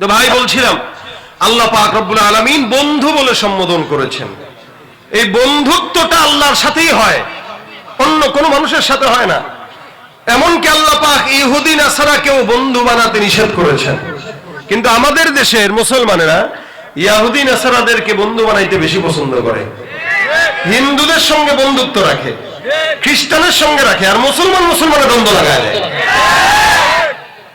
তো ভাই বলছিলাম, আল্লাহ পাক রব্বুল আলামিন বন্ধু বলে সম্বোধন করেছেন। এই বন্ধুত্বটা আল্লাহর সাথেই হয়, অন্য কোনো মানুষের সাথে হয় না। এমনকি আল্লাহ পাক ইহুদি নাসারাকেও বন্ধু বানাতে নিষেধ করেছেন। কিন্তু আমাদের দেশের মুসলমানেরা ইয়াহুদি, নাসারাদেরকে বন্ধু বানাইতে বেশি পছন্দ করে। হিন্দুদের সঙ্গে বন্ধুত্ব রাখে, খ্রিস্টানের সঙ্গে রাখে, আর মুসলমান মুসলমানের দ্বন্দ্ব লাগায়।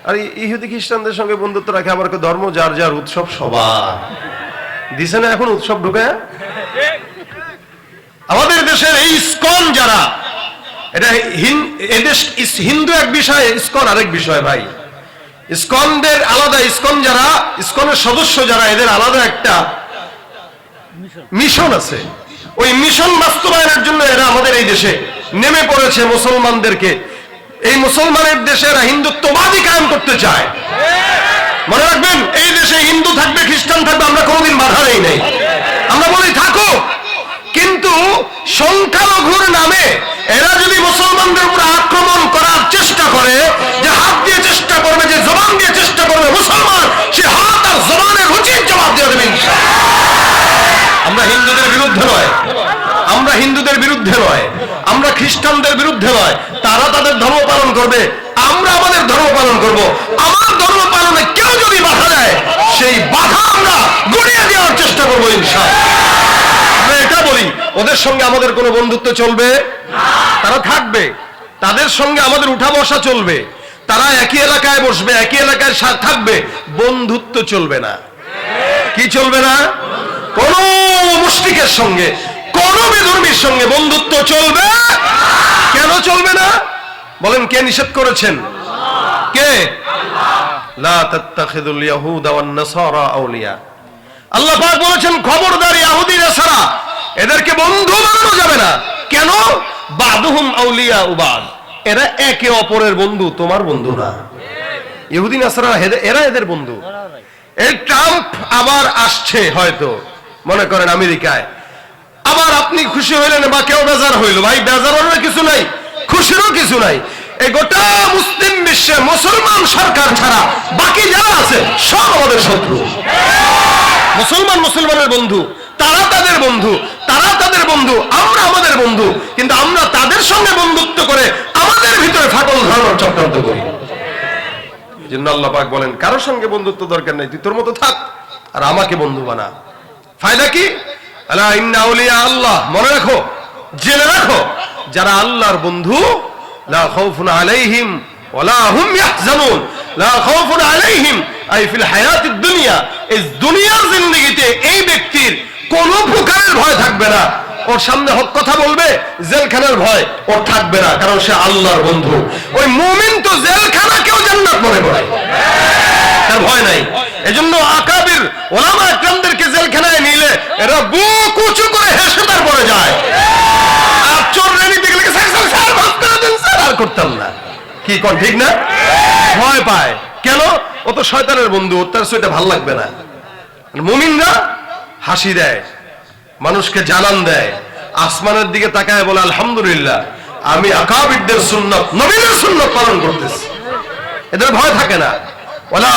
আর ইহুদি খ্রিস্টানদের সঙ্গে বন্ধুত্ব রাখে আমার ধর্ম, যার যার উৎসব সবার। দিছে না এখন উৎসব ঢুকে? আমাদের দেশের এই ইস্কন যারা, এটা এদেশ হিন্দু এক বিষয়, ইস্কন আরেক বিষয় ভাই। ইস্কনদের আলাদা, ইস্কন যারা, ইস্কনের সদস্য যারা, এদের আলাদা একটা মিশন আছে। ওই মিশন বাস্তবায়নের জন্য এরা আমাদের এই দেশে নেমে পড়েছে মুসলমানদেরকে। মুসলমানের দেশে এরা হিন্দুত্ববাদী কায়েম করতে চায়। মনে রাখবেন, এই দেশে হিন্দু থাকবে, খ্রিস্টান থাকবে, আমরা কোনোদিন বাধা দেই নাই। আমরা বলি, থাকো। কিন্তু সংখ্যালঘুর নামে এরা যদি মুসলমানদের উপর আক্রমণ করার চেষ্টা করে, যে হাত দিয়ে চেষ্টা করবে, যে জবান দিয়ে চেষ্টা করবে মুসলমান, সে হাত আর জবানের উচিত জবাব দিয়ে দেবে ইনশাআল্লাহ। আমরা হিন্দুদের বিরুদ্ধে নয়। আমরা হিন্দুদের বিরুদ্ধে নয়। আমরা খ্রিস্টানদের বিরুদ্ধে নয় তারা তাদের ধর্ম পালন করবে, আমরা আমাদের ধর্ম পালন করব। আমার ধর্ম পালনে কেউ যদি বাধা দেয়, সেই বাধা আমরা গড়িয়ে দেওয়ার চেষ্টা করব আমরা এটা বলি, ওদের সঙ্গে আমাদের কোনো বন্ধুত্ব চলবে? তারা থাকবে। তাদের সঙ্গে আমাদের উঠা বসা চলবে। তারা একই এলাকায় বসবে, একই এলাকায় থাকবে। বন্ধুত্ব চলবে না। কি চলবে না? কোন মুশরিকের সঙ্গে, কোন বেধর্মীর সঙ্গে বন্ধুত্ব চলবে না বলেন, কে নিষেধ করেছেন? কে? আল্লাহ বলেছেন নাসারা এদেরকে বন্ধু যাবে না। কেন? আউলিয়া এরা একে অপরের বন্ধু, তোমার এরা এদের বন্ধু। আবার আসছে হয়তো, মনে করেন আমেরিকায়। আবার আপনি খুশি হইলেন বা কেউ বেজার হইল। ভাই বেজারের কিছু নাই। খুশিরও কিছু নাই। এই গোটা মুসলিম বিশ্বে মুসলমান সরকার ছাড়া বাকি যারা আছে, সব আমাদের শত্রু। মুসলমান মুসলমানের বন্ধু, তারা তাদের বন্ধু, তারা তাদের বন্ধু, আমরা আমাদের বন্ধু, কিন্তু আমরা তাদের সঙ্গে বন্ধুত্ব করে আমাদের ভিতরে ফাটল ধরানোর চক্রান্ত করি। জন্য আল্লাহ পাক বলেন, কারোর সঙ্গে বন্ধুত্ব দরকার নেই, তুই তোর মতো থাক, আর আমাকে বন্ধু বানা। ফায়দা কি? আলা ইন্না আল্লাহ, মনে রাখো, জেনে রাখো যারা আল্লাহর বন্ধু কারণ সে আল্লাহর বন্ধু। ওই মুমিন তো জেলখানাকেও জান্নাত মনে করে। তার ভয় নাই। এজন্য আকাবির ওলামা একরামদেরকে জেলখানায় নিলে এরা বুক উঁচু করে হেসে করতাম না। কি কোন, ঠিক না? ভয় পায়। কেন? ও তো শয়তানের বন্ধু তার সেটা ভালো লাগবে না। মুমিনরা হাসি দেয়, মানুষকে জানান দেয়, আসমানের দিকে তাকায় বলে, আলহামদুলিল্লাহ, আমি আকাবিরদের সুন্নত, নবীদের সুন্নত পালন করতেছি। এদের ভয় থাকে না। ওলা